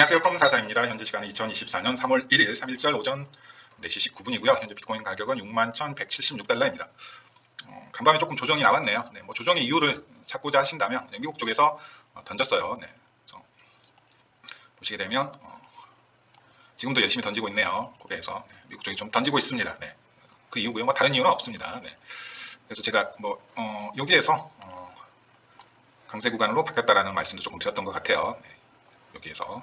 안녕하세요. 컴사사입니다. 현재 시간은 2024년 3월 1일 3일절 오전 4시 19분이고요. 현재 비트코인 가격은 61,176달러입니다. 어, 간밤에 조금 조정이 나왔네요. 네, 뭐 조정의 이유를 찾고자 하신다면 네, 미국 쪽에서 어, 던졌어요. 네, 그래서 보시게 되면 어, 지금도 열심히 던지고 있네요. 고베에서 네, 미국 쪽이 좀 던지고 있습니다. 네, 그 이유고요. 뭐 다른 이유는 없습니다. 네, 그래서 제가 뭐 어, 여기에서 어, 강세 구간으로 바뀌었다라는 말씀도 조금 드렸던 것 같아요. 네, 여기에서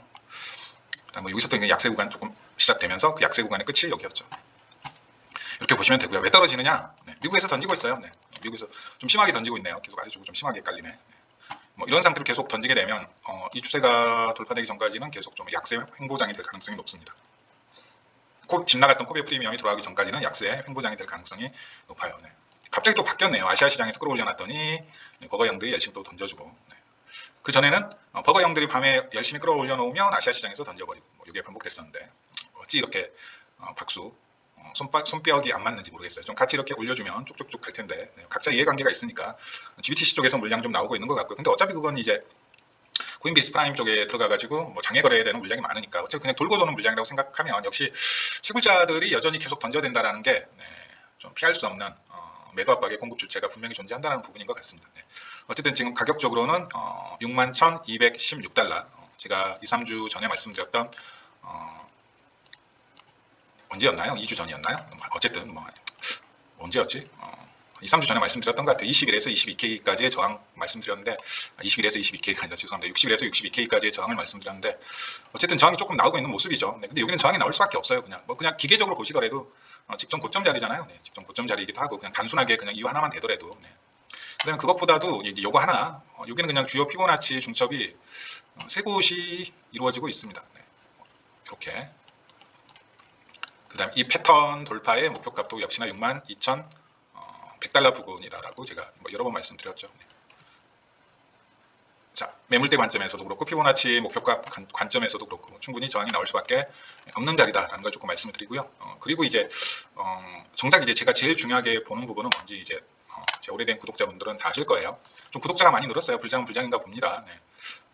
뭐 여기서 또 이제 약세 구간 조금 시작되면서 그 약세 구간의 끝이 여기였죠. 이렇게 보시면 되고요. 왜 떨어지느냐? 네, 미국에서 던지고 있어요. 네, 미국에서 좀 심하게 던지고 있네요. 계속 아래쪽으로 좀 심하게 깔리네. 네. 뭐 이런 상태로 계속 던지게 되면 어, 이 추세가 돌파되기 전까지는 계속 좀 약세 횡보장이 될 가능성이 높습니다. 코, 집 나갔던 코베 프리미엄이 돌아가기 전까지는 약세 횡보장이 될 가능성이 높아요. 네. 갑자기 또 바뀌었네요. 아시아 시장에서 끌어올려놨더니 네, 버거 형들이 열심히 또 던져주고 네. 그 전에는 어, 버거 형들이 밤에 열심히 끌어올려 놓으면 아시아 시장에서 던져버리고 뭐 이게 반복됐었는데 어찌 이렇게 어, 박수 어, 손바, 손뼉이 안 맞는지 모르겠어요. 좀 같이 이렇게 올려주면 쭉쭉쭉 갈 텐데 네, 각자 이해관계가 있으니까 GBTC 쪽에서 물량 좀 나오고 있는 것 같고요. 근데 어차피 그건 이제 코인베이스 프라임 쪽에 들어가가지고 뭐 장애 거래되는 물량이 많으니까 어차피 그냥 돌고 도는 물량이라고 생각하면 역시 시굴자들이 여전히 계속 던져야 된다라는 게 네, 좀 피할 수 없는 어, 매도 압박의 공급 주체가 분명히 존재한다는 부분인 것 같습니다. 네. 어쨌든 지금 가격적으로는 어, 61,216달러 어, 제가 2, 3주 전에 말씀드렸던 어, 언제였나요? 2주 전이었나요? 뭐, 어쨌든 뭐 언제였지? 어, 2, 3주 전에 말씀드렸던 것 같아요. 21에서 22K까지의 저항 말씀드렸는데 21에서 22K가 아니라 죄송합니다. 60에서 62K까지의 저항을 말씀드렸는데 어쨌든 저항이 조금 나오고 있는 모습이죠. 네, 근데 여기는 저항이 나올 수밖에 없어요. 그냥 뭐 그냥 기계적으로 보시더라도 어, 직전 고점 자리잖아요. 네, 직전 고점 자리이기도 하고 그냥 단순하게 그냥 이유 하나만 되더라도 네. 그다음 그것보다도 요거 하나 어, 여기는 그냥 주요 피보나치 중첩이 어, 세 곳이 이루어지고 있습니다. 네. 이렇게 그다음 이 패턴 돌파의 목표값도 역시나 62,100달러 부근이다라고 제가 뭐 여러 번 말씀드렸죠. 네. 자 매물대 관점에서도 그렇고 피보나치 목표값 관- 관점에서도 그렇고 충분히 저항이 나올 수밖에 없는 자리다라는 걸 조금 말씀을 드리고요. 어, 그리고 이제 어, 정작 이제 제가 제일 중요하게 보는 부분은 뭔지 이제 어, 제 오래된 구독자분들은 다 아실 거예요. 좀 구독자가 많이 늘었어요. 불장은 불장인가 봅니다. 네.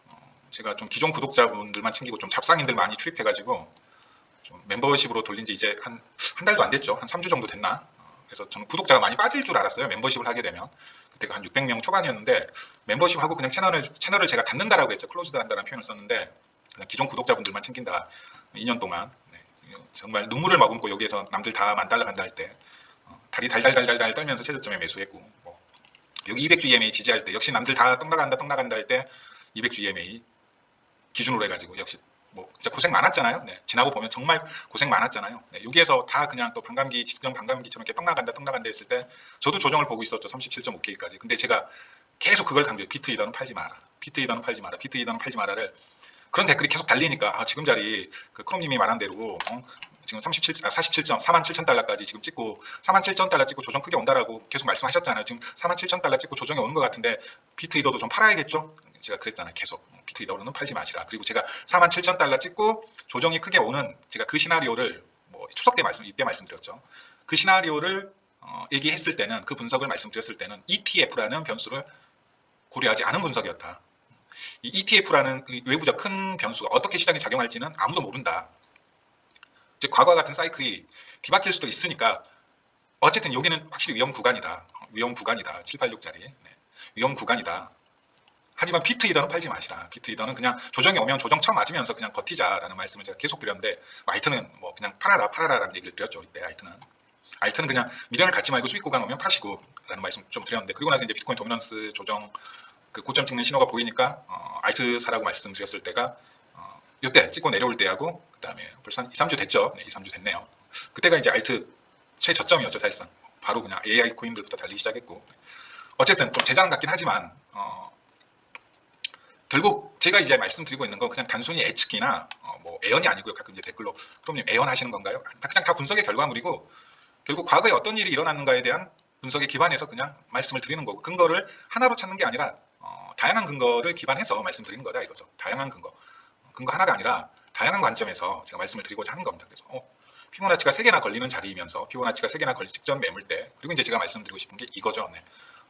어, 제가 좀 기존 구독자분들만 챙기고 좀 잡상인들 많이 투입해가지고 좀 멤버십으로 돌린 지 이제 한, 한 달도 안 됐죠. 한 3주 정도 됐나? 어, 그래서 저는 구독자가 많이 빠질 줄 알았어요. 멤버십을 하게 되면. 그때가 한 600명 초반이었는데 멤버십하고 그냥 채널을, 채널을 제가 닫는다라고 했죠. 클로즈드 한다는 표현을 썼는데 기존 구독자분들만 챙긴다. 2년 동안. 네. 정말 눈물을 머금고 여기에서 남들 다 만 달러 간다 할때 어, 다리 달달달달달 떨면서 최저점에 매수했고 뭐 여기 200주 EMA 지지할 때 역시 남들 다 떡 나간다 떡 나간다 할 때 200주 EMA 기준으로 해가지고 역시 뭐 진짜 고생 많았잖아요. 네, 지나고 보면 정말 고생 많았잖아요. 네, 여기에서 다 그냥 또 반감기 직전 반감기처럼 이렇게 떡 나간다 떡 나간다 했을 때 저도 조정을 보고 있었죠. 37.5K까지. 근데 제가 계속 그걸 강조해. 비트 이더는 팔지 마라. 비트 이더는 팔지 마라. 비트 이더는 팔지 마라를 그런 댓글이 계속 달리니까 아, 지금 자리 그 크롬님이 말한 대로 어, 지금 37, 아, 47점, 4만 7천 달러까지 지금 찍고 4만 7천 달러 찍고 조정 크게 온다라고 계속 말씀하셨잖아요. 지금 4만 7천 달러 찍고 조정이 오는 것 같은데 비트 이더도 좀 팔아야겠죠? 제가 그랬잖아요. 계속 어, 비트 이더로는 팔지 마시라. 그리고 제가 4만 7천 달러 찍고 조정이 크게 오는 제가 그 시나리오를 뭐 추석 때 말씀 이때 말씀드렸죠. 그 시나리오를 어, 얘기했을 때는 그 분석을 말씀드렸을 때는 ETF라는 변수를 고려하지 않은 분석이었다. 이 ETF라는 외부적 큰 변수가 어떻게 시장에 작용할지는 아무도 모른다. 즉 과거와 같은 사이클이 뒤바뀔 수도 있으니까 어쨌든 여기는 확실히 위험 구간이다. 위험 구간이다. 786짜리. 네. 위험 구간이다. 하지만 비트 이더는 팔지 마시라. 비트 이더는 그냥 조정이 오면 조정 처음 맞으면서 그냥 버티자라는 말씀을 제가 계속 드렸는데 뭐 알트는 뭐 그냥 팔아라 팔아라라는 얘기를 드렸죠. 이때 알트는. 알트는 그냥 미련을 갖지 말고 수익 구간 오면 파시고 라는 말씀 좀 드렸는데 그리고 나서 이제 비트코인 도미넌스 조정 그 고점 찍는 신호가 보이니까 어, 알트 사라고 말씀드렸을 때가 어, 이때 찍고 내려올 때하고 그 다음에 벌써 한 2, 3주 됐죠. 네, 2, 3주 됐네요. 그때가 이제 알트 최저점이었죠, 사실상. 바로 그냥 AI 코인들부터 달리기 시작했고. 어쨌든 좀 재장 같긴 하지만 어, 결국 제가 이제 말씀드리고 있는 건 그냥 단순히 예측이나 어, 뭐 애연이 아니고요. 가끔 이제 댓글로 그럼님 애연하시는 건가요? 다 그냥 다 분석의 결과물이고 결국 과거에 어떤 일이 일어났는가에 대한 분석에 기반해서 그냥 말씀을 드리는 거고 근거를 하나로 찾는 게 아니라 어, 다양한 근거를 기반해서 말씀드리는 거다 이거죠. 다양한 근거. 어, 근거 하나가 아니라 다양한 관점에서 제가 말씀을 드리고자 하는 겁니다. 그래서 어, 피보나치가 세 개나 걸리는 자리이면서 피보나치가 세 개나 걸리 직전 매물대 그리고 이제 제가 말씀드리고 싶은 게 이거죠. 네.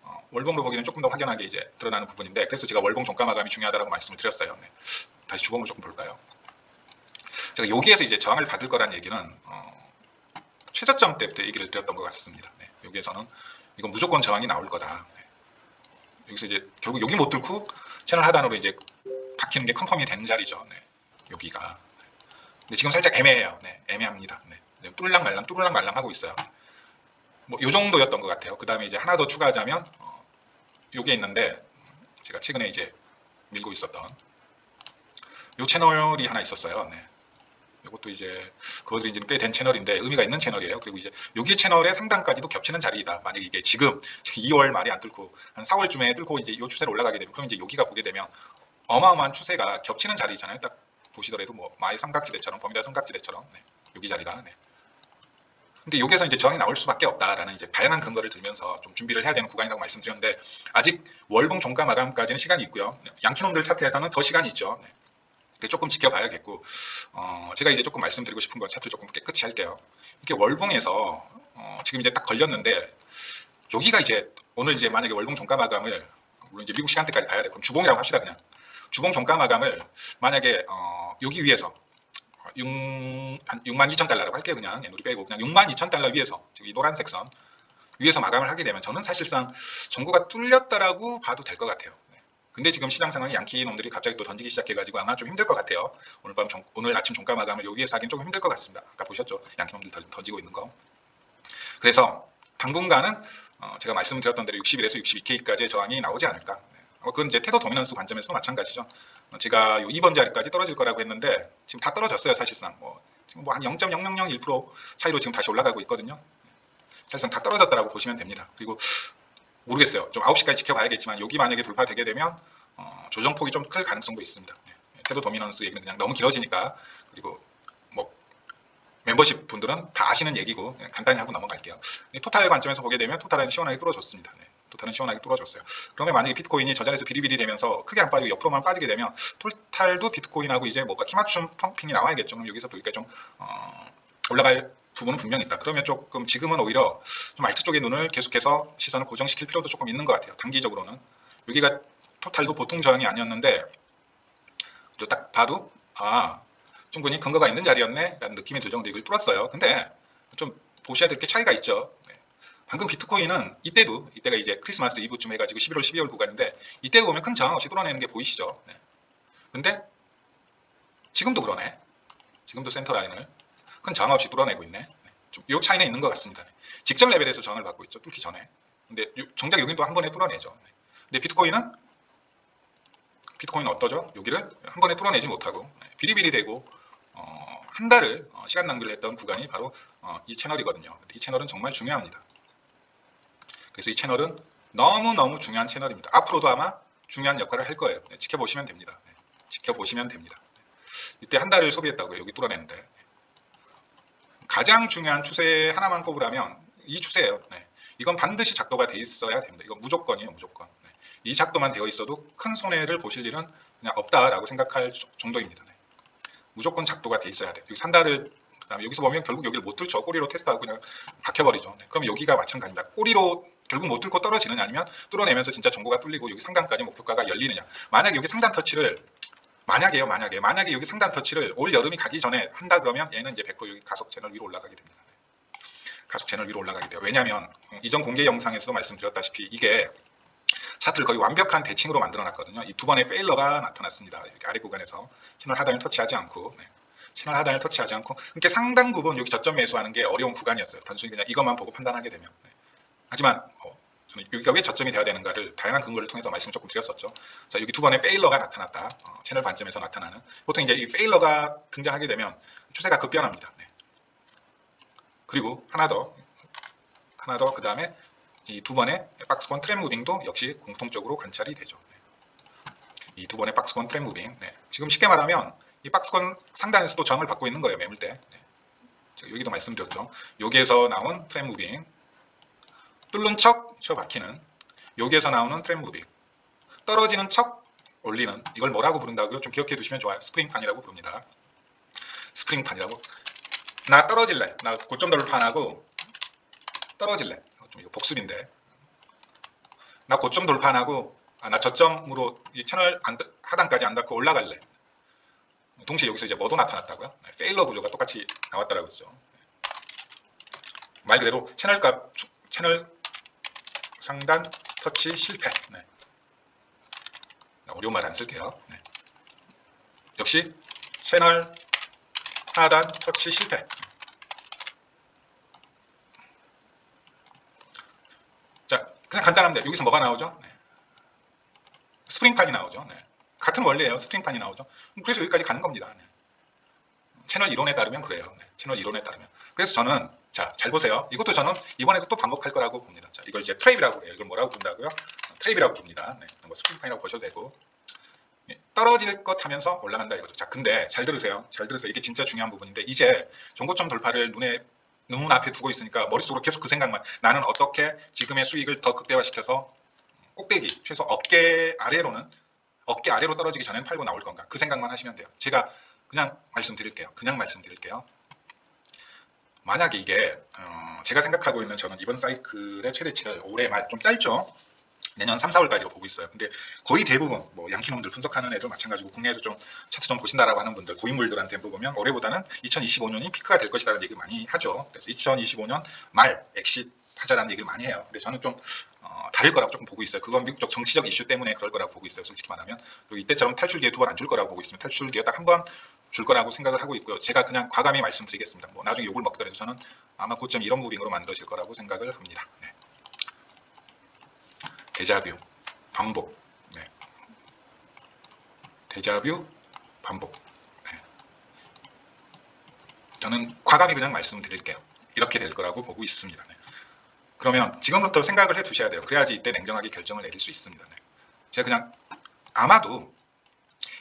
어, 월봉으로 보기는 조금 더 확연하게 이제 드러나는 부분인데 그래서 제가 월봉 종가 마감이 중요하다고 말씀을 드렸어요. 네. 다시 주봉을 조금 볼까요? 제가 여기에서 이제 저항을 받을 거란 얘기는 어, 최저점 때부터 얘기를 드렸던 것 같습니다. 네, 여기에서는 이건 무조건 저항이 나올 거다. 네. 여기서 이제 결국 여기 못 뚫고 채널 하단으로 이제 박히는 게 컨펌이 되는 자리죠. 네, 여기가. 근데 지금 살짝 애매해요. 네, 애매합니다. 네, 네, 뚫랑 말랑 뚫랑 말랑 하고 있어요. 뭐 요 정도였던 것 같아요. 그 다음에 이제 하나 더 추가하자면 어, 요게 있는데 제가 최근에 이제 밀고 있었던 요 채널이 하나 있었어요. 네. 이것도 이제 그것들이 이제 꽤 된 채널인데 의미가 있는 채널이에요. 그리고 이제 여기 채널의 상단까지도 겹치는 자리이다. 만약 이게 지금 2월 말이 안 뚫고 한 4월쯤에 뚫고 이제 요 추세로 올라가게 되면 그럼 이제 여기가 보게 되면 어마어마한 추세가 겹치는 자리잖아요. 딱 보시더라도 뭐 마의 삼각지대처럼 버미다 삼각지대처럼 네. 여기 자리가. 네. 근데 여기서 이제 저항이 나올 수밖에 없다라는 이제 다양한 근거를 들면서 좀 준비를 해야 되는 구간이라고 말씀드렸는데 아직 월봉 종가 마감까지는 시간이 있고요. 네. 양키놈들 차트에서는 더 시간이 있죠. 네. 조금 지켜봐야겠고 어, 제가 이제 조금 말씀드리고 싶은 건 차트를 조금 깨끗이 할게요. 이게 월봉에서 어, 지금 이제 딱 걸렸는데 여기가 이제 오늘 이제 만약에 월봉 종가 마감을 물론 이제 미국 시간대까지 봐야 돼. 그럼 주봉이라고 합시다 그냥. 주봉 종가 마감을 만약에 어, 여기 위에서 6, 한 6만 2천 달러라고 할게요 그냥 우리 빼고 그냥 6만 2천 달러 위에서 지금 이 노란색 선 위에서 마감을 하게 되면 저는 사실상 정고가 뚫렸다라고 봐도 될 것 같아요. 네. 근데 지금 시장 상황이 양키 놈들이 갑자기 또 던지기 시작해가지고 아마 좀 힘들 것 같아요. 오늘 밤 종- 오늘 아침 종가 마감을 여기에서 하긴 조금 힘들 것 같습니다. 아까 보셨죠? 양키 놈들 던- 던지고 있는 거. 그래서 당분간은 어, 제가 말씀드렸던 대로 60일에서 62K까지의 저항이 나오지 않을까. 네. 어, 그건 이제 테더 도미넌스 관점에서도 마찬가지죠. 어, 제가 요 2번 자리까지 떨어질 거라고 했는데 지금 다 떨어졌어요 사실상. 뭐 지금 뭐 한 0.0001% 차이로 지금 다시 올라가고 있거든요. 사실상 다 떨어졌다라고 보시면 됩니다. 그리고 모르겠어요. 좀 9시까지 지켜봐야겠지만 여기 만약에 돌파되게 되면 어, 조정폭이 좀 클 가능성도 있습니다. 네. 테더 도미넌스 얘기는 그냥 너무 길어지니까 그리고 뭐 멤버십 분들은 다 아시는 얘기고 그냥 간단히 하고 넘어갈게요. 이 토탈 관점에서 보게 되면 토탈은 시원하게 뚫어줬습니다. 네. 토탈은 시원하게 뚫어줬어요. 그러면 만약에 비트코인이 저 자리에서 비리비리 되면서 크게 안 빠지고 옆으로만 빠지게 되면 토탈도 비트코인하고 이제 뭔가 키맞춤 펌핑이 나와야겠죠. 그럼 여기서 또 이렇게 좀 어, 올라갈 부분은 분명히 있다. 그러면 조금 지금은 오히려 좀 알트 쪽의 눈을 계속해서 시선을 고정시킬 필요도 조금 있는 것 같아요. 단기적으로는 여기가 토탈도 보통 저항이 아니었는데 또딱 봐도 아 충분히 근거가 있는 자리였네 라는 느낌이 들 정도 이걸 뚫었어요. 근데 좀 보셔야 될 게 차이가 있죠. 네. 방금 비트코인은 이때도 이때가 이제 크리스마스 이브쯤 해가지고 11월 12월 구간인데 이때 보면 큰 저항 없이 뚫어내는 게 보이시죠. 네. 근데 지금도 그러네. 지금도 센터 라인을 큰 저항 없이 뚫어내고 있네. 네. 좀이 차이는 있는 것 같습니다. 네. 직전 레벨에서 저항을 받고 있죠. 뚫기 전에. 근데 요- 정작 여기도 한 번에 뚫어내죠. 네. 근데 비트코인은 비트코인은 어떠죠? 여기를 한 번에 뚫어내지 못하고 네. 비리비리 되고 어, 한 달을 어, 시간 낭비를 했던 구간이 바로 어, 이 채널이거든요. 이 채널은 정말 중요합니다. 그래서 이 채널은 너무너무 중요한 채널입니다. 앞으로도 아마 중요한 역할을 할 거예요. 네, 지켜보시면 됩니다. 네, 지켜보시면 됩니다. 이때 한 달을 소비했다고요. 여기 뚫어내는데. 가장 중요한 추세 하나만 꼽으라면 이 추세예요. 네. 이건 반드시 작도가 돼 있어야 됩니다. 이건 무조건이에요. 무조건. 네. 이 작도만 되어 있어도 큰 손해를 보실 일은 그냥 없다라고 생각할 조- 정도입니다. 네. 무조건 작도가 돼 있어야 돼요. 여기 산다를 그 다음에 여기서 보면 결국 여기를 못 뚫죠. 꼬리로 테스트하고 그냥 박혀버리죠. 네. 그럼 여기가 마찬가지입니다. 꼬리로 결국 못 뚫고 떨어지느냐 아니면 뚫어내면서 진짜 정보가 뚫리고 여기 상단까지 목표가가 열리느냐. 만약 여기 상단 터치를 만약에요, 만약에 만약에 여기 상단 터치를 올 여름이 가기 전에 한다 그러면 얘는 이제 100% 여기 가속 채널 위로 올라가게 됩니다. 네. 가속 채널 위로 올라가게 돼요. 왜냐하면 어, 이전 공개 영상에서도 말씀드렸다시피 이게 차트를 거의 완벽한 대칭으로 만들어놨거든요. 이 두 번의 페일러가 나타났습니다. 아래 구간에서 채널 하단을 터치하지 않고 네. 채널 하단을 터치하지 않고 그러니까 상당 부분 여기 저점 매수하는 게 어려운 구간이었어요. 단순히 그냥 이것만 보고 판단하게 되면. 네. 하지만 어, 저는 여기가 왜 저점이 돼야 되는가를 다양한 근거를 통해서 말씀을 조금 드렸었죠. 자 여기 두 번의 페일러가 나타났다. 어, 채널 관점에서 나타나는 보통 이제 이 페일러가 등장하게 되면 추세가 급변합니다. 네. 그리고 하나 더 하나 더그 다음에 이 두 번의 박스권 트렌 무빙도 역시 공통적으로 관찰이 되죠. 이 두 번의 박스권 트렌 무빙. 네. 지금 쉽게 말하면 이 박스권 상단에서도 저항을 받고 있는 거예요. 매물대. 네. 제가 여기도 말씀드렸죠. 여기에서 나온 트렌 무빙. 뚫는 척쳐 박히는 여기에서 나오는 트렌 무빙. 떨어지는 척 올리는 이걸 뭐라고 부른다고요? 좀 기억해 두시면 좋아요. 스프링판이라고 부릅니다. 스프링판이라고. 나 떨어질래. 나 고점 돌파하고 떨어질래. 좀 이거 복습인데. 나 고점 돌파하고 아, 나 저점으로 이 채널 안, 닿- 하단까지 안 닿고 올라갈래. 동시에 여기서 이제 뭐도 나타났다고요? 네, 페일러 구조가 똑같이 나왔다라고 그러죠. 말 그대로 채널 값 추- 채널 상단 터치 실패. 네. 어려운 말 안 쓸게요. 네. 역시 채널 하단 터치 실패. 자, 그냥 간단합니다. 여기서 뭐가 나오죠? 네. 스프링판이 나오죠. 네. 같은 원리예요. 스프링판이 나오죠. 그래서 여기까지 가는 겁니다. 네. 채널 이론에 따르면 그래요. 네. 채널 이론에 따르면. 그래서 저는 자, 잘 보세요. 이것도 저는 이번에도 또 반복할 거라고 봅니다. 자, 이걸 이제 트랩이라고 해요. 이걸 뭐라고 부른다고요? 트랩이라고 부릅니다. 네. 뭐 스프링판이라고 보셔도 되고. 예, 떨어질 것 하면서 올라간다 이거죠. 자, 근데 잘 들으세요. 잘 들으세요. 이게 진짜 중요한 부분인데 이제 정고점 돌파를 눈에 눈 앞에 두고 있으니까 머릿속으로 계속 그 생각만 나는 어떻게 지금의 수익을 더 극대화시켜서 꼭대기 최소 어깨 아래로는 어깨 아래로 떨어지기 전에는 팔고 나올 건가 그 생각만 하시면 돼요. 제가 그냥 말씀드릴게요. 그냥 말씀드릴게요. 만약에 이게 어, 제가 생각하고 있는 저는 이번 사이클의 최대치를 올해 말 좀 짧죠. 내년 3, 4월까지로 보고 있어요. 근데 거의 대부분 뭐 양키놈들 분석하는 애들 마찬가지고 국내에서 좀 차트 좀 보신다라고 하는 분들 고인물들한테 물어보면 올해보다는 2025년이 피크가 될 것이라는 얘기를 많이 하죠. 그래서 2025년 말 엑시 하자라는 얘기를 많이 해요. 근데 저는 좀 어, 다를 거라고 조금 보고 있어요. 그건 미국적 정치적 이슈 때문에 그럴 거라고 보고 있어요. 솔직히 말하면 그리고 이때처럼 탈출 기회 두 번 안 줄 거라고 보고 있으면 탈출 기회 딱 한 번 줄 거라고 생각을 하고 있고요. 제가 그냥 과감히 말씀드리겠습니다. 뭐 나중에 욕을 먹더라도 저는 아마 고점 이런 무빙으로 만들어질 거라고 생각을 합니다. 네. 데자뷰, 반복. 네. 데자뷰, 반복. 네. 저는 과감히 그냥 말씀드릴게요. 이렇게 될 거라고 보고 있습니다. 네. 그러면 지금부터 생각을 해 두셔야 돼요. 그래야지 이때 냉정하게 결정을 내릴 수 있습니다. 네. 제가 그냥 아마도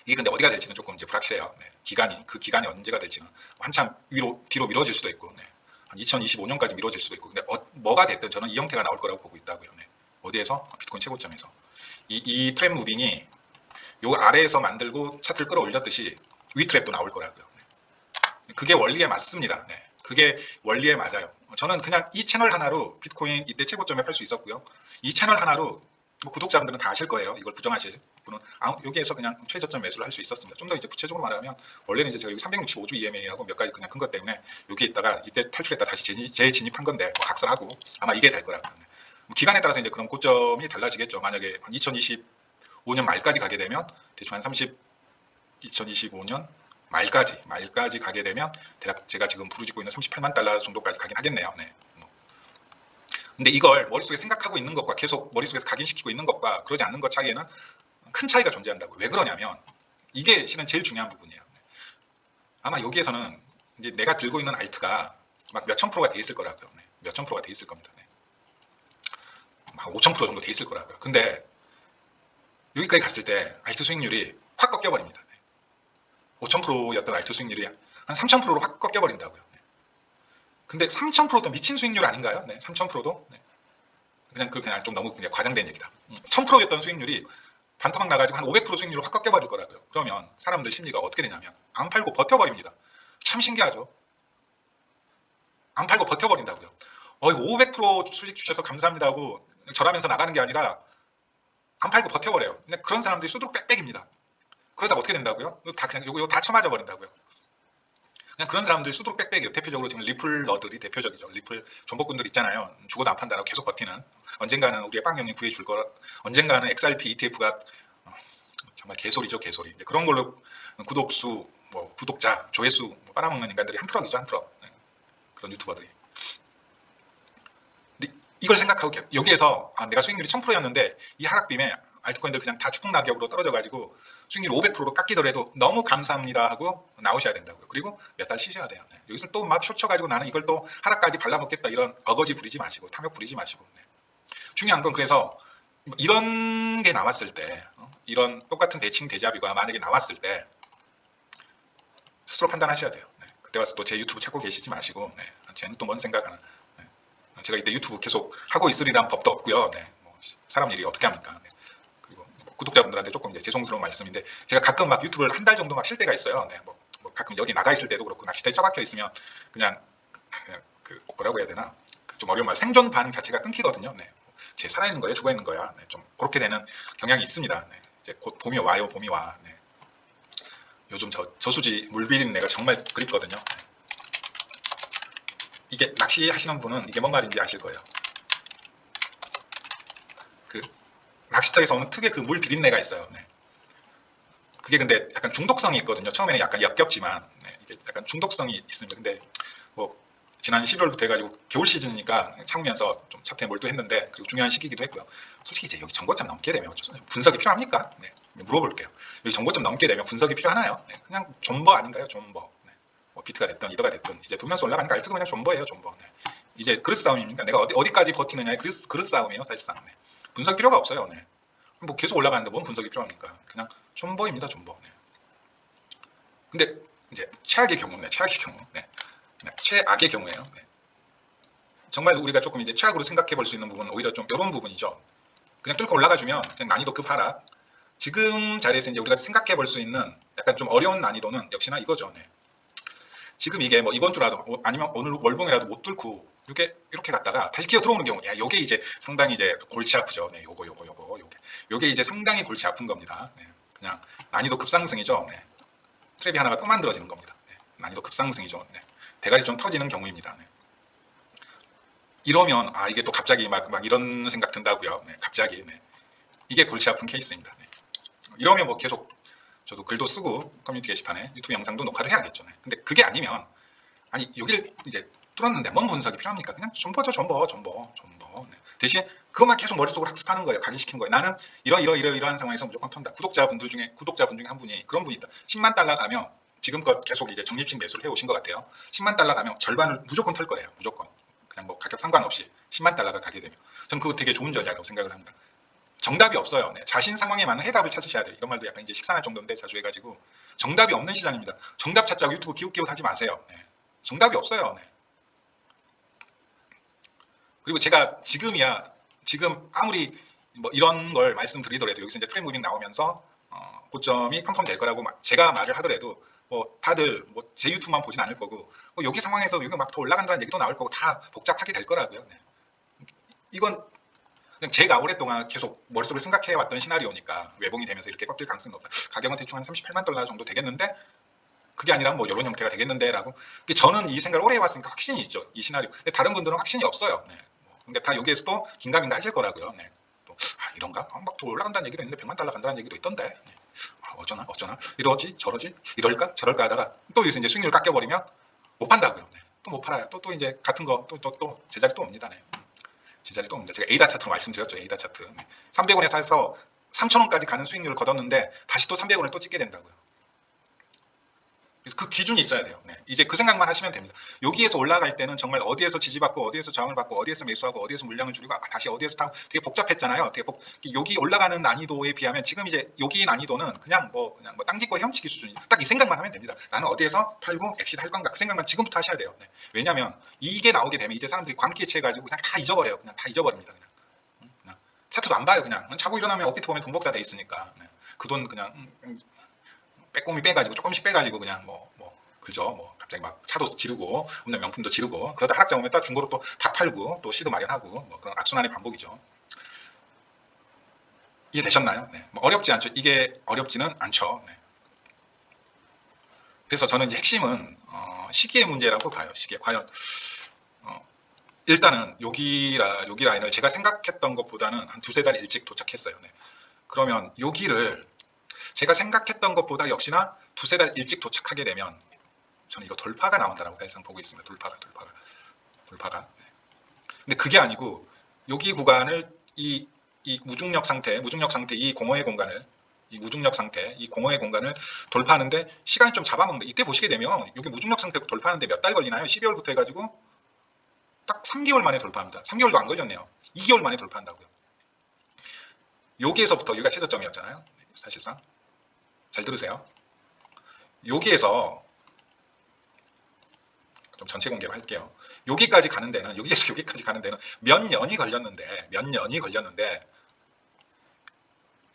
이게 근데 어디가 될지는 조금 이제 불확실해요. 네. 기간이 그 기간이 언제가 될지는 한참 위로 뒤로 미뤄질 수도 있고, 네. 한 2025년까지 미뤄질 수도 있고, 근데 어, 뭐가 됐든 저는 이 형태가 나올 거라고 보고 있다고요. 네. 어디에서 비트코인 최고점에서 이, 이 트랩 무빙이 요 아래에서 만들고 차트를 끌어올렸듯이 위 트랩도 나올 거라고요. 네. 그게 원리에 맞습니다. 네. 그게 원리에 맞아요. 저는 그냥 이 채널 하나로 비트코인 이때 최고점에 팔 수 있었고요. 이 채널 하나로 뭐 구독자분들은 다 아실 거예요. 이걸 부정하실 분은 아, 여기에서 그냥 최저점 매수를 할 수 있었습니다. 좀 더 이제 구체적으로 말하면 원래는 이제 제가 여기 365주 EMA하고 몇 가지 그냥 큰 것 때문에 여기 있다가 이때 탈출했다 다시 재진입, 재진입한 건데 뭐 각설하고 아마 이게 될 거라고요. 네. 뭐 기간에 따라서 이제 그런 고점이 달라지겠죠. 만약에 한 2025년 말까지 가게 되면 대충 한 30, 2025년 말까지 말까지 가게 되면 대략 제가 지금 부르짖고 있는 38만 달러 정도까지 가긴 하겠네요. 네. 뭐. 근데 이걸 머릿속에 생각하고 있는 것과 계속 머릿속에서 각인시키고 있는 것과 그러지 않는 것 차이에는 큰 차이가 존재한다고. 왜 그러냐면 이게 실은 제일 중요한 부분이에요. 아마 여기에서는 이제 내가 들고 있는 알트가 막 몇천 프로가 돼 있을 거라고요. 네. 몇천 프로가 돼 있을 겁니다. 네. 한 5천 프로 정도 돼 있을 거라고요. 근데 여기까지 갔을 때 알트 수익률이 확 꺾여버립니다. 네. 5천 프로였던 알트 수익률이 한 3천 프로로 확 꺾여버린다고요. 네. 근데 3천 프로도 미친 수익률 아닌가요? 네, 3천 프로도 네. 그냥 그 그냥 좀 너무 그냥 과장된 얘기다. 1천 프로였던 수익률이 반토막 나가지고 한 500% 수익률로 확 꺾여버릴 거라고요. 그러면 사람들 심리가 어떻게 되냐면 안 팔고 버텨버립니다. 참 신기하죠. 안 팔고 버텨버린다고요. 어, 500% 수익 주셔서 감사합니다 하고 절하면서 나가는 게 아니라 안 팔고 버텨버려요. 근데 그런 사람들이 수두룩 빽빽입니다. 그러다 어떻게 된다고요? 다 그냥 이거 다 쳐맞아 버린다고요. 그냥 그런 사람들이 수두룩 빽빽이에요. 대표적으로 지금 리플러들이 대표적이죠. 리플 존버꾼들 있잖아요. 죽어도 안 판다라고 계속 버티는. 언젠가는 우리의 빵 형님 구해줄 거라. 언젠가는 XRP ETF가 어, 정말 개소리죠, 개소리. 그런 걸로 구독수, 뭐 구독자, 조회수 뭐 빨아먹는 인간들이 한 트럭이죠, 한 트럭. 네. 그런 유튜버들이. 이걸 생각하고 여기에서 아, 내가 수익률이 1000%였는데 이 하락빔에 알트코인들 그냥 다 축풍낙엽으로 떨어져가지고 수익률 500%로 깎이더라도 너무 감사합니다 하고 나오셔야 된다고요. 그리고 몇 달 쉬셔야 돼요. 네. 여기서 또 막 쇼쳐가지고 나는 이걸 또 하락까지 발라먹겠다 이런 어거지 부리지 마시고 탐욕 부리지 마시고. 네. 중요한 건 그래서 이런 게 나왔을 때 어? 이런 똑같은 대칭 대자비가 만약에 나왔을 때 스스로 판단하셔야 돼요. 네. 그때 와서 또 제 유튜브 찾고 계시지 마시고 네. 쟤는 또 뭔 생각하나. 네. 제가 이때 유튜브 계속 하고 있으리란 법도 없고요. 네. 뭐 사람 일이 어떻게 합니까? 네. 구독자분들한테 조금 이제 죄송스러운 말씀인데 제가 가끔 막 유튜브를 한 달 정도 막 쉴 때가 있어요. 네. 뭐, 뭐 가끔 여기 나가 있을 때도 그렇고 낚시터에 처박혀 있으면 그냥, 그 뭐라고 해야 되나 좀 어려운 말 생존 반응 자체가 끊기거든요. 네. 제 살아있는 거야 죽어 있는 거야. 네. 좀 그렇게 되는 경향이 있습니다. 네. 이제 곧 봄이 와요. 봄이 와. 네. 요즘 저 저수지 물 비린내가 정말 그립거든요. 이게 낚시 하시는 분은 이게 뭔 말인지 아실 거예요. 그 낚시터에서 오는 특유의 그 물 비린내가 있어요. 네. 그게 근데 약간 중독성이 있거든요. 처음에는 약간 역겹지만 네, 이게 약간 중독성이 있습니다. 근데 뭐 지난 11월부터 해가지고 겨울 시즌이니까 참으면서 좀 차트에 몰두했는데 그리고 중요한 시기이기도 했고요. 솔직히 이제 여기 정고점 넘게 되면. 분석이 필요합니까? 네, 물어볼게요. 여기 정고점 넘게 되면 분석이 필요하나요? 네, 그냥 존버 아닌가요? 존버. 네. 뭐 비트가 됐든 이더가 됐든 이제 두면서 올라가니까 알트도 그냥 존버예요, 존버. 네. 이제 그릇 싸움입니까? 내가 어디, 어디까지 버티느냐의 그릇, 그릇 싸움이에요, 사실상. 네. 분석 필요가 없어요. 네. 뭐 계속 올라가는데 뭔 분석이 필요합니까? 그냥 존버입니다, 존버. 네. 근데 이제 최악의 경우네, 최악의 경우. 네. 네, 최악의 경우에요. 네. 정말 우리가 조금 이제 최악으로 생각해 볼 수 있는 부분은 오히려 좀 이런 부분이죠. 그냥 뚫고 올라가 주면 그냥 난이도 급 하락. 지금 자리에서 이제 우리가 생각해 볼 수 있는 약간 좀 어려운 난이도는 역시나 이거죠. 네. 지금 이게 뭐 이번 주라도 뭐 아니면 오늘 월봉이라도 못 뚫고 이렇게 이렇게 갔다가 다시 기어 들어오는 경우, 야 요게 이제 상당히 이제 골치 아프죠. 네, 요거 요거 요거 요게 요게 이제 상당히 골치 아픈 겁니다. 네, 그냥 난이도 급상승이죠. 네. 트랩이 하나가 또 만들어지는 겁니다. 네, 난이도 급상승이죠. 네. 대가리 좀 터지는 경우입니다. 네. 이러면 아 이게 또 갑자기 막, 막 이런 생각 든다고요. 네, 갑자기 네. 이게 골치 아픈 케이스입니다. 네. 이러면 뭐 계속 저도 글도 쓰고 커뮤니티 게시판에 유튜브 영상도 녹화를 해야겠죠. 네. 근데 그게 아니면 아니 여기를 이제 뚫었는데 뭔 분석이 필요합니까? 그냥 존버죠, 존버, 존버, 존버. 네. 대신 그것만 계속 머릿속으로 학습하는 거예요. 각인시키는 거예요. 나는 이러 이러 이러 이러한 상황에서 무조건 턴다. 구독자분들 중에 구독자분 중에 한 분이 그런 분이 있다. 10만 달러 가면 지금껏 계속 이제 적립식 매수를 해 오신 것 같아요. 10만 달러 가면 절반을 무조건 털 거예요. 무조건. 그냥 뭐 가격 상관없이 10만 달러가 가게 되면 저는 그거 되게 좋은 전략이라고 생각을 합니다. 정답이 없어요. 네, 자신 상황에 맞는 해답을 찾으셔야 돼요. 이런 말도 약간 이제 식상할 정도인데 자주 해가지고 정답이 없는 시장입니다. 정답 찾자고 유튜브 기웃기웃 하지 마세요. 네, 정답이 없어요. 네. 그리고 제가 지금이야 지금 아무리 뭐 이런 걸 말씀드리더라도 여기서 이제 트렌드 무빙 나오면서 어, 고점이 컨펌 될 거라고 막 제가 말을 하더라도 뭐 다들 뭐 제 유튜브만 보진 않을 거고 뭐 여기 상황에서 여기 막 더 올라간다는 얘기도 나올 거고 다 복잡하게 될 거라고요. 네. 이건 제가 오랫동안 계속 머릿속으로 생각해 왔던 시나리오니까 외봉이 되면서 이렇게 꺾일 가능성이 높다. 가격은 대충 한 38만 달러 정도 되겠는데 그게 아니라 뭐 이런 형태가 되겠는데라고. 저는 이 생각을 오래 해왔으니까 확신이 있죠. 이 시나리오. 근데 다른 분들은 확신이 없어요. 네. 근데 다 여기에서도 긴가민가 하실 거라고요. 네. 또 아, 이런가? 아, 막더 올라간다는 얘기도 있는데 100만 달러 간다는 얘기도 있던데. 네. 아, 어쩌나 어쩌나 이러지 저러지 이럴까 저럴까 하다가 또 이제 수익률 깎여버리면 못 판다고요. 네. 또못 팔아요. 또 또 이제 같은 거 또 또 또 제자리 또 옵니다. 네. 제자리 또 옵니다. 제가 에이다 차트로 말씀드렸죠. 에이다 차트. 네. 300원에 사서 3,000원까지 가는 수익률을 거뒀는데 다시 또 300원을 또 찍게 된다고요. 그래서 그 기준이 있어야 돼요. 네. 이제 그 생각만 하시면 됩니다. 여기에서 올라갈 때는 정말 어디에서 지지받고 어디에서 저항을 받고 어디에서 매수하고 어디에서 물량을 줄이고 아, 다시 어디에서 타고 되게 복잡했잖아요. 되게 복, 여기 올라가는 난이도에 비하면 지금 이제 여기 난이도는 그냥 뭐 그냥 뭐 땅짓고 헤엄치기 수준이 딱 이 생각만 하면 됩니다. 나는 어디에서 팔고 엑시트 할 건가 그 생각만 지금부터 하셔야 돼요. 네. 왜냐하면 이게 나오게 되면 이제 사람들이 광기에 취해 가지고 그냥 다 잊어버려요. 그냥 다 잊어버립니다. 그냥. 응? 그냥 차트도 안 봐요. 그냥 자고 일어나면 업비트 보면 돈 복사 돼 있으니까 네. 그돈 그냥 음, 음, 빼꼼히 빼가지고 조금씩 빼가지고 그냥 뭐 뭐. 그죠? 뭐 갑자기 막 차도 지르고 없는 명품도 지르고 그러다 하락장 오면 또 중고로 또 다 팔고 또 시도 마련하고 뭐 그런 악순환의 반복이죠. 이해되셨나요? 네. 뭐 어렵지 않죠. 이게 어렵지는 않죠. 네. 그래서 저는 이제 핵심은 어, 시기의 문제라고 봐요. 시기에 과연 어, 일단은 여기라 여기 라인을 제가 생각했던 것보다는 한 두세 달 일찍 도착했어요. 네. 그러면 여기를 제가 생각했던 것보다 역시나 두세 달 일찍 도착하게 되면 저는 이거 돌파가 나온다라고 사실상 보고 있습니다. 돌파가, 돌파가, 돌파가. 네. 근데 그게 아니고 여기 구간을 이, 이 무중력 상태, 무중력 상태 이 공허의 공간을 이 무중력 상태, 이 공허의 공간을 돌파하는데 시간이 좀 잡아먹는데 이때 보시게 되면 여기 무중력 상태 돌파하는데 몇 달 걸리나요? 12월부터 해가지고 딱 3개월 만에 돌파합니다. 3개월도 안 걸렸네요. 2개월 만에 돌파한다고요. 여기에서부터 여기가 최저점이었잖아요. 사실상 잘 들으세요. 여기에서 좀 전체 공개로 할게요. 여기까지 가는 데는 여기에서 여기까지 가는 데는 몇 년이 걸렸는데 몇 년이 걸렸는데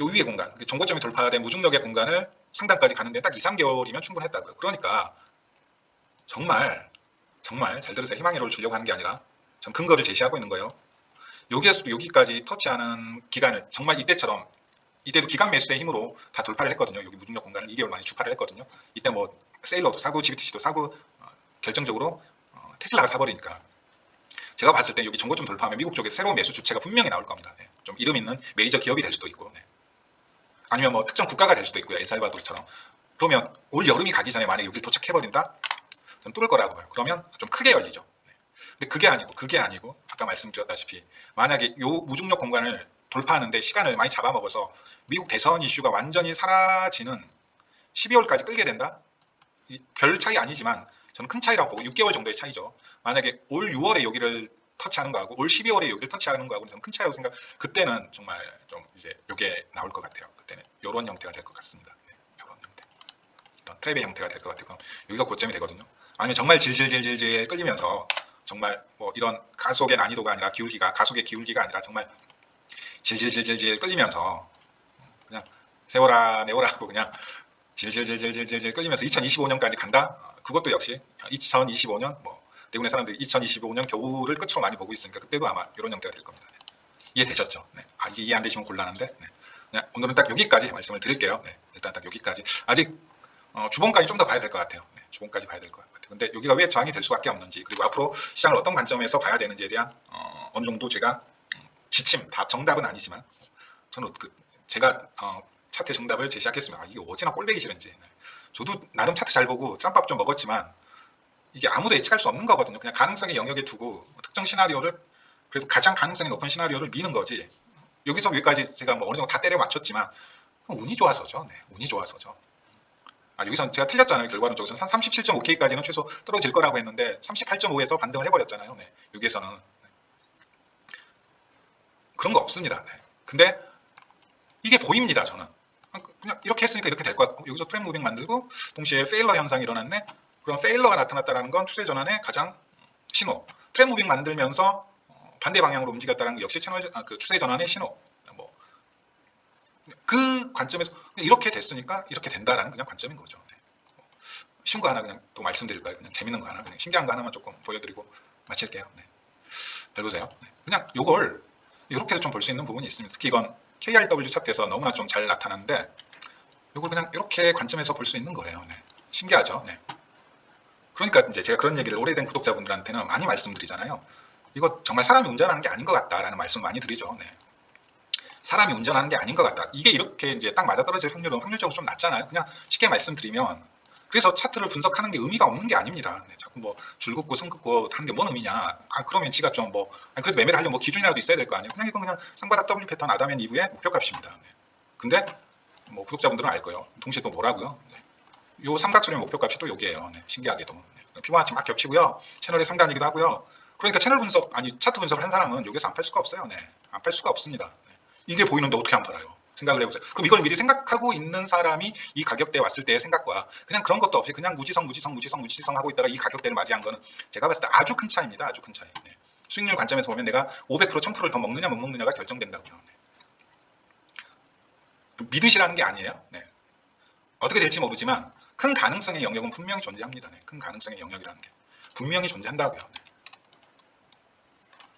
요 위의 공간, 정고점이 돌파된 무중력의 공간을 상단까지 가는 데 딱 2, 3개월이면 충분했다고요. 그러니까 정말 정말 잘 들으세요. 희망의 로를 주려고 하는 게 아니라 전 근거를 제시하고 있는 거예요. 여기에서도 여기까지 터치하는 기간을 정말 이때처럼 이때도 기간 매수의 힘으로 다 돌파를 했거든요. 여기 무중력 공간을 2개월 만에 주파를 했거든요. 이때 뭐 세일러도 사고 GBTC도 사고 어, 결정적으로 어, 테슬라가 사버리니까 제가 봤을 때 여기 정고점 돌파하면 미국 쪽에 새로운 매수 주체가 분명히 나올 겁니다. 네. 좀 이름 있는 메이저 기업이 될 수도 있고 네. 아니면 뭐 특정 국가가 될 수도 있고요. 엘살바도르처럼 그러면 올 여름이 가기 전에 만약에 여기 도착해버린다? 좀 뚫을 거라고 봐요. 그러면 좀 크게 열리죠. 네. 근데 그게 아니고 그게 아니고 아까 말씀드렸다시피 만약에 요 무중력 공간을 돌파하는데 시간을 많이 잡아먹어서 미국 대선 이슈가 완전히 사라지는 12월까지 끌게 된다? 이별 차이 아니지만 저는 큰 차이라고 보고 6개월 정도의 차이죠. 만약에 올 6월에 여기를 터치하는 거하고 올 12월에 여기를 터치하는 거하고 저는 큰 차이라고 생각. 그때는 정말 좀 이제 이게 나올 것 같아요. 그때는 이런 형태가 될 것 같습니다. 네, 이런 형태, 이런 트랩의 형태가 될 것 같아요. 그럼 여기가 고점이 되거든요. 아니면 정말 질질질질질 끌리면서 정말 뭐 이런 가속의 난이도가 아니라 기울기가 가속의 기울기가 아니라 정말 질질질질질 끌리면서 그냥 세워라 내워라 하고 그냥 질질질질질질 끌리면서 2025년까지 간다. 어, 그것도 역시 2025년 뭐 대부분의 사람들이 2025년 겨울을 끝으로 많이 보고 있으니까 그때도 아마 이런 형태가 될 겁니다. 네. 이해되셨죠? 네. 아 이게 이해 안 되시면 곤란한데 네. 오늘은 딱 여기까지 말씀을 드릴게요. 네. 일단 딱 여기까지 아직 어, 주봉까지 좀 더 봐야 될 것 같아요. 네. 주봉까지 봐야 될 것 같아요. 근데 여기가 왜 저항이 될 수밖에 없는지 그리고 앞으로 시장을 어떤 관점에서 봐야 되는지에 대한 어, 어느 정도 제가 음, 지침, 답, 정답은 아니지만 저는 그 제가 어, 차트 정답을 제시하겠습니다. 아, 이게 어찌나 꼴배기 싫은지. 네. 저도 나름 차트 잘 보고 짬밥 좀 먹었지만 이게 아무도 예측할 수 없는 거거든요. 그냥 가능성의 영역에 두고 특정 시나리오를 그래도 가장 가능성이 높은 시나리오를 미는 거지. 여기서 여기까지 제가 뭐 어느 정도 다 때려 맞췄지만 운이 좋아서죠. 네, 운이 좋아서죠. 아, 여기서 제가 틀렸잖아요. 결과는 저기서 한 37.5K까지는 최소 떨어질 거라고 했는데 38.5에서 반등을 해버렸잖아요. 네, 여기에서는 네. 그런 거 없습니다. 네. 근데 이게 보입니다. 저는 아, 그- 그냥 이렇게 했으니까 이렇게 될것 같고 여기서 프레임 무빙 만들고 동시에 페일러 현상이 일어났네. 그럼 페일러가 나타났다는 건 추세 전환의 가장 신호. 프레임 무빙 만들면서 어, 반대 방향으로 움직였다는 건 역시 채널 아, 그 추세 전환의 신호. 뭐 그 관점에서 이렇게 됐으니까 이렇게 된다라는 그냥 관점인 거죠. 네. 뭐 쉬운 거 하나 그냥 또 말씀드릴까요? 그냥 재밌는 거 하나, 그냥 신기한 거 하나만 조금 보여드리고 마칠게요. 네. 잘 보세요. 네. 그냥 요걸 이렇게도 좀 볼 수 있는 부분이 있습니다. 특히 이건 KRW 차트에서 너무나 좀 잘 나타나는데 이걸 그냥 이렇게 관점에서 볼 수 있는 거예요. 네. 신기하죠. 네. 그러니까 이제 제가 그런 얘기를 오래된 구독자분들한테는 많이 말씀드리잖아요. 이거 정말 사람이 운전하는 게 아닌 것 같다라는 말씀 많이 드리죠. 네. 사람이 운전하는 게 아닌 것 같다. 이게 이렇게 이제 딱 맞아떨어질 확률은 확률적으로 좀 낮잖아요. 그냥 쉽게 말씀드리면 그래서 차트를 분석하는 게 의미가 없는 게 아닙니다. 네, 자꾸 뭐 줄긋고 선긋고 하는 게 뭔 의미냐? 아 그러면 지가 좀 뭐 그래도 매매를 하려면 뭐 기준이라도 있어야 될 거 아니에요. 그냥 이건 그냥 상바닥 W 패턴 아담앤 이브의 목표값입니다. 네. 근데 뭐 구독자분들은 알 거예요. 동시에 또 뭐라고요? 네. 요 삼각수렴 목표값이 또 여기에요. 네, 신기하게도 네. 피보나치 막 겹치고요. 채널의 상단이기도 하고요. 그러니까 채널 분석 아니 차트 분석을 한 사람은 여기서 안 팔 수가 없어요. 네, 안 팔 수가 없습니다. 네. 이게 보이는데 어떻게 안 팔아요? 생각을 해보세요. 그럼 이걸 미리 생각하고 있는 사람이 이 가격대에 왔을 때의 생각과 그냥 그런 것도 없이 그냥 무지성, 무지성, 무지성, 무지성 하고 있다가 이 가격대를 맞이한 거는 제가 봤을 때 아주 큰 차이입니다. 아주 큰 차이. 네. 수익률 관점에서 보면 내가 500% 1000%를 더 먹느냐 못 먹느냐가 결정된다고요. 네. 믿으시라는 게 아니에요. 네. 어떻게 될지 모르지만 큰 가능성의 영역은 분명히 존재합니다. 네. 큰 가능성의 영역이라는 게 분명히 존재한다고요. 네.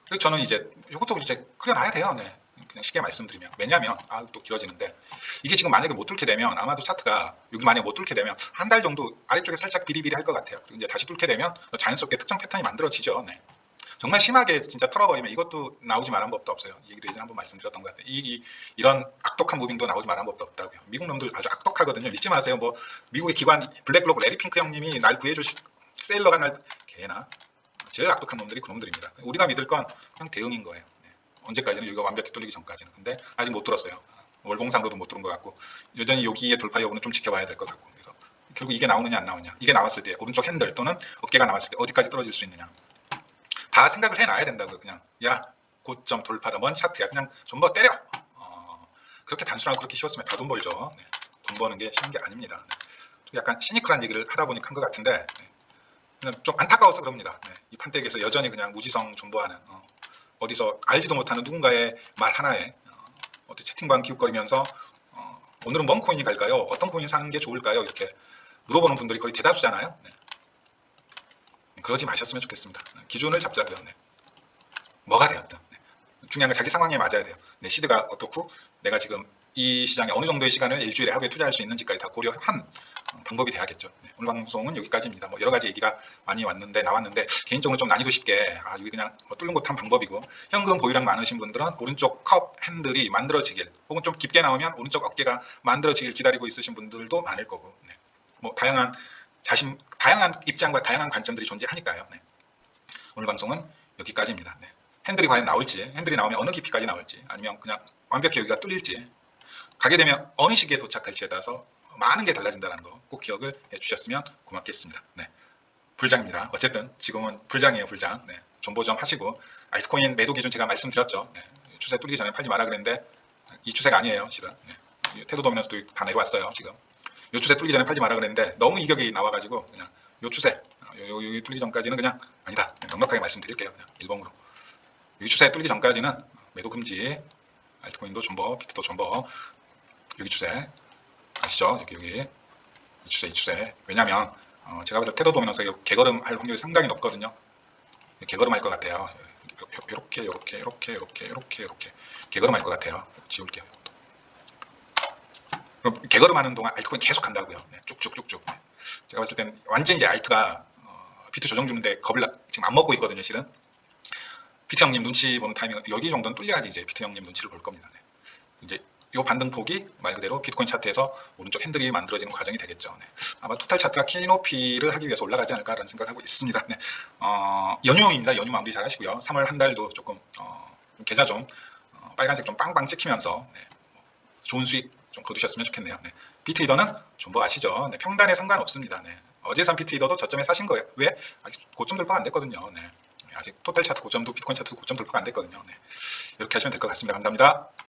그래서 저는 이제 이것도 이제 그려놔야 돼요. 네. 그냥 쉽게 말씀드리면 왜냐하면 아 또 길어지는데 이게 지금 만약에 못 뚫게 되면 아마도 차트가 여기 만약에 못 뚫게 되면 한 달 정도 아래쪽에 살짝 비리비리 할 것 같아요. 이제 다시 뚫게 되면 자연스럽게 특정 패턴이 만들어지죠. 네. 정말 심하게 진짜 털어버리면 이것도 나오지 말한 법도 없어요. 이 얘기도 예전에 한번 말씀드렸던 것 같아요. 이, 이 이런 악독한 무빙도 나오지 말한 법도 없다고요. 미국 놈들 아주 악독하거든요. 믿지 마세요. 뭐 미국의 기관 블랙록 레리 핑크 형님이 날 구해주시 세일러가 날 개나 제일 악독한 놈들이 그놈들입니다. 우리가 믿을 건 그냥 대응인 거예요. 네. 언제까지는 여기가 완벽히 뚫리기 전까지는. 근데 아직 못 뚫었어요. 월봉상으로도 못 뚫은 것 같고 여전히 여기의 돌파 여부는 좀 지켜봐야 될 것 같고 그래서 결국 이게 나오느냐 안 나오냐 이게 나왔을 때 오른쪽 핸들 또는 어깨가 나왔을 때 어디까지 떨어질 수 있느냐 다 생각을 해놔야 된다고요. 그냥 야 고점 돌파다 뭔 차트야 그냥 전부 때려. 어, 그렇게 단순하고 그렇게 쉬웠으면 다 돈 벌죠. 네. 돈 버는 게 쉬운 게 아닙니다. 네. 좀 약간 시니컬한 얘기를 하다 보니까 한 것 같은데 네. 그냥 좀 안타까워서 그럽니다. 네. 이 판때기에서 여전히 그냥 무지성 존버하는 어, 어디서 알지도 못하는 누군가의 말 하나에 어, 어디 채팅방 기웃거리면서 어, 오늘은 뭔 코인이 갈까요? 어떤 코인 사는 게 좋을까요? 이렇게 물어보는 분들이 거의 대다수잖아요. 네. 그러지 마셨으면 좋겠습니다. 기준을 잡자고요. 네. 뭐가 되었든 네. 중요한 건 자기 상황에 맞아야 돼요. 내 시드가 어떻고 내가 지금 이 시장에 어느 정도의 시간을 일주일에 하루에 투자할 수 있는지까지 다 고려한 어, 방법이 돼야겠죠. 네, 오늘 방송은 여기까지입니다. 뭐 여러 가지 얘기가 많이 왔는데 나왔는데 개인적으로 좀 난이도 쉽게 아 여기 그냥 뭐 뚫는 것한 방법이고 현금 보유량 많으신 분들은 오른쪽 컵 핸들이 만들어지길 혹은 좀 깊게 나오면 오른쪽 어깨가 만들어지길 기다리고 있으신 분들도 많을 거고 네. 뭐 다양한 자신 다양한 입장과 다양한 관점들이 존재하니까요. 네. 오늘 방송은 여기까지입니다. 네. 핸들이 과연 나올지, 핸들이 나오면 어느 깊이까지 나올지, 아니면 그냥 완벽히 여기가 뚫릴지, 가게 되면 어느 시기에 도착할지에 따라서 많은 게 달라진다는 거 꼭 기억을 해주셨으면 고맙겠습니다. 네. 불장입니다. 어쨌든 지금은 불장이에요, 불장. 네. 정보 좀 하시고 알트코인 매도 기준 제가 말씀드렸죠. 네. 추세 뚫리기 전에 팔지 마라 그랬는데 이 추세가 아니에요, 실은. 네. 테도 도미넌스도 다 내려왔어요, 지금. 요 추세 뚫리기 전에 팔지 마라 그랬는데 너무 이격이 나와가지고 그냥 요 추세, 요, 요, 요 뚫리기 전까지는 그냥 아니다. 그냥 넉넉하게 말씀드릴게요, 그냥 일봉으로. 이 추세 뚫리기 전까지는 매도 금지. 알트코인도 존버, 비트도 존버. 여기 추세 아시죠? 여기 여기 이 추세 이 추세. 왜냐하면 어, 제가 때 테더 도미넌스가 개걸음 할 확률이 상당히 높거든요. 개걸음 할 것 같아요. 이렇게 이렇게 이렇게 이렇게 이렇게 이렇게 개걸음 할 것 같아요. 지울게요. 그럼 개걸음 하는 동안 알트코인 계속 간다고요. 네, 쭉쭉쭉쭉. 네. 제가 봤을 땐 완전 이제 알트가 어, 비트 조정 주는데 겁을 나- 지금 안 먹고 있거든요, 실은. 비트 형님 눈치 보는 타이밍 여기 정도는 뚫려야지 이제 비트 형님 눈치를 볼 겁니다. 네. 이제 요 반등폭이 말 그대로 비트코인 차트에서 오른쪽 핸들이 만들어지는 과정이 되겠죠. 네. 아마 토탈 차트가 키높이를 하기 위해서 올라가지 않을까라는 생각을 하고 있습니다. 네. 어, 연휴입니다. 연휴 마무리 잘 하시고요. 3월 한 달도 조금 어, 좀 계좌 좀 어, 빨간색 좀 빵빵 찍히면서 네. 뭐 좋은 수익 좀 거두셨으면 좋겠네요. 네. 비트리더는 전부 아시죠? 네. 평단에 상관없습니다. 네. 어제 산 비트리더도 저점에 사신 거예요. 왜? 아직 고점 돌파가 안 됐거든요. 네. 아직 토탈 차트 고점도 비트코인 차트 고점 돌파가 안 됐거든요. 네. 이렇게 하시면 될 것 같습니다. 감사합니다.